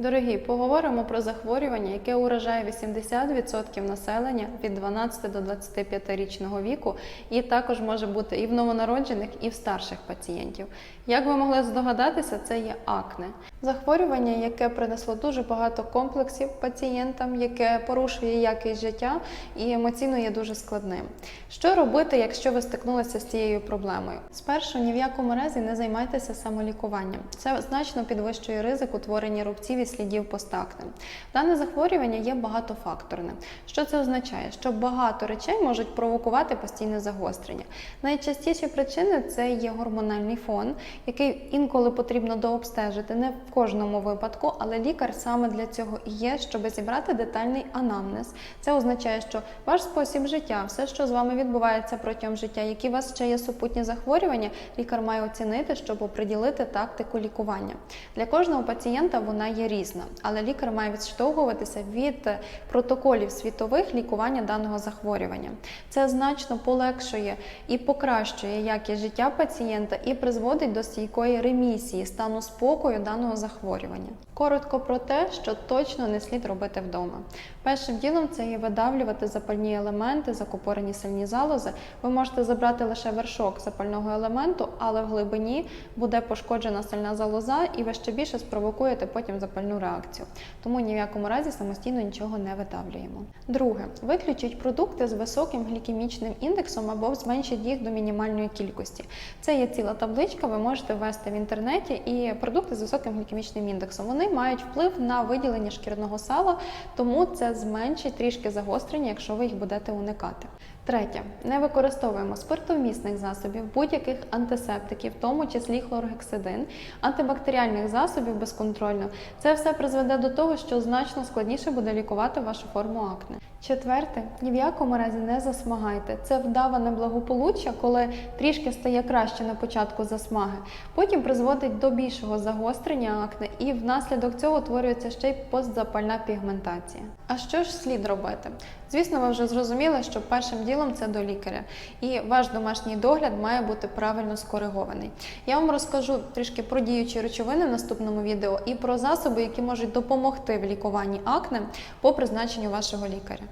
Дорогі, поговоримо про захворювання, яке уражає 80% населення від 12 до 25 річного віку, і також може бути і в новонароджених, і в старших пацієнтів. Як ви могли здогадатися, це є акне. Захворювання, яке принесло дуже багато комплексів пацієнтам, яке порушує якість життя і емоційно є дуже складним. Що робити, якщо ви стикнулися з цією проблемою? Спершу ні в якому разі не займайтеся самолікуванням. Це значно підвищує ризик утворення рубців слідів постакне. Дане захворювання є багатофакторне. Що це означає? Що багато речей можуть провокувати постійне загострення. Найчастіші причини це є гормональний фон, який інколи потрібно дообстежити, не в кожному випадку, але лікар саме для цього і є, щоб зібрати детальний анамнез. Це означає, що ваш спосіб життя, все, що з вами відбувається протягом життя, які у вас ще є супутні захворювання, лікар має оцінити, щоб оприділити тактику лікування. Для кожного пацієнта вона є різна, але лікар має відштовхуватися від е, протоколів світових лікування даного захворювання. Це значно полегшує і покращує якість життя пацієнта і призводить до стійкої ремісії, стану спокою даного захворювання. Коротко про те, що точно не слід робити вдома. Першим ділом це є видавлювати запальні елементи, закупорені сильні залози. Ви можете забрати лише вершок запального елементу, але в глибині буде пошкоджена сильна залоза, і ви ще більше спровокуєте потім запальну реакцію. Тому ні в якому разі самостійно нічого не видавлюємо. Друге, виключіть продукти з високим глікемічним індексом або зменшіть їх до мінімальної кількості. Це є ціла табличка, ви можете ввести в інтернеті і продукти з високим глікемічним індексом. Вони мають вплив на виділення шкірного сала, тому це зменшить трішки загострення, якщо ви їх будете уникати. Третє, не використовуємо спиртовмісних засобів, будь-яких антисептиків, в тому числі хлоргексидин, антибактеріальних засобів безконтрольно. Це все призведе до того, що значно складніше буде лікувати вашу форму акне. Четверте, ні в якому разі не засмагайте. Це вдаване благополуччя, коли трішки стає краще на початку засмаги. Потім призводить до більшого загострення акне, і внаслідок цього утворюється ще й постзапальна пігментація. А що ж слід робити? Звісно, ви вже зрозуміли, що першим ділом це до лікаря, і ваш домашній догляд має бути правильно скоригований. Я вам розкажу трішки про діючі речовини в наступному відео і про засоби, які можуть допомогти в лікуванні акне по призначенню вашого лікаря.